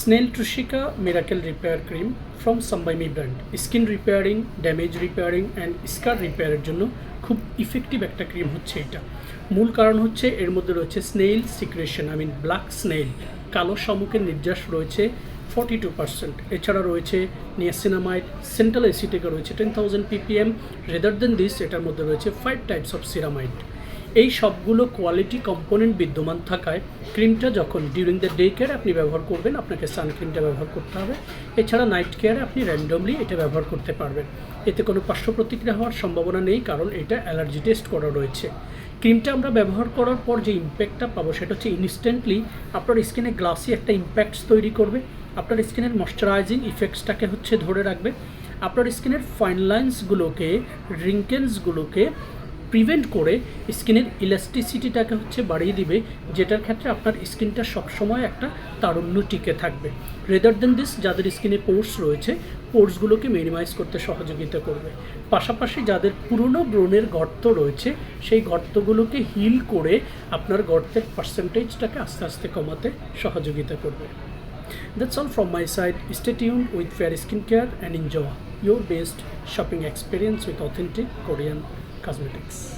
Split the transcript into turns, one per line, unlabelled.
Snail ট্রুশিকা miracle repair cream from some by mi brand skin repairing damage repairing and scar রিপেয়ারের জন্য খুব effective একটা cream হচ্ছে এটা। মূল কারণ হচ্ছে এর মধ্যে রয়েছে snail secretion I mean black snail কালো শামুকের নির্যাস রয়েছে ফর্টি টু পার্সেন্ট এছাড়া রয়েছে নিয়াসিনামাইড সেন্ট্রাল এসিটেকে রয়েছে ten thousand PPM rather than this এটার মধ্যে রয়েছে ফাইভ টাইপস অফ সিরামাইড এই সবগুলো কোয়ালিটি কম্পোনেন্ট বিদ্যমান থাকায় ক্রিমটা যখন ডিউরিং দ্য ডে কেয়ার আপনি ব্যবহার করবেন, আপনাকে সানক্রিমটা ব্যবহার করতে হবে। এছাড়া নাইট কেয়ারে আপনি র্যান্ডমলি এটা ব্যবহার করতে পারবেন। এতে কোনো পার্শ্ব প্রতিক্রিয়া হওয়ার সম্ভাবনা নেই, কারণ এটা অ্যালার্জি টেস্ট করা রয়েছে। ক্রিমটা আমরা ব্যবহার করার পর যে ইম্প্যাক্টটা পাবো সেটা হচ্ছে ইনস্ট্যান্টলি আপনার স্কিনে গ্লাসি একটা ইম্প্যাক্টস তৈরি করবে। আপনার স্কিনের ময়শ্চারাইজিং ইফেক্টসটাকে হচ্ছে ধরে রাখবে। আপনার স্কিনের ফাইন লাইন্সগুলোকে রিঙ্কেলসগুলোকে প্রিভেন্ট করে স্কিনের ইলাস্টিসিটিটাকে হচ্ছে বাড়িয়ে দিবে, যেটার ক্ষেত্রে আপনার স্কিনটা সবসময় একটা তারুণ্য টিকে থাকবে। রেদার দেন দিস যাদের স্কিনে পোর্স রয়েছে পোর্সগুলোকে মিনিমাইজ করতে সহযোগিতা করবে। পাশাপাশি যাদের পুরনো ব্রণের গর্ত রয়েছে, সেই গর্তগুলোকে হিল করে আপনার গর্তের পার্সেন্টেজটাকে আস্তে আস্তে কমাতে সহযোগিতা করবে। That's all from my side. Stay tuned with Fair Skincare and enjoy your best shopping experience with authentic Korean cosmetics.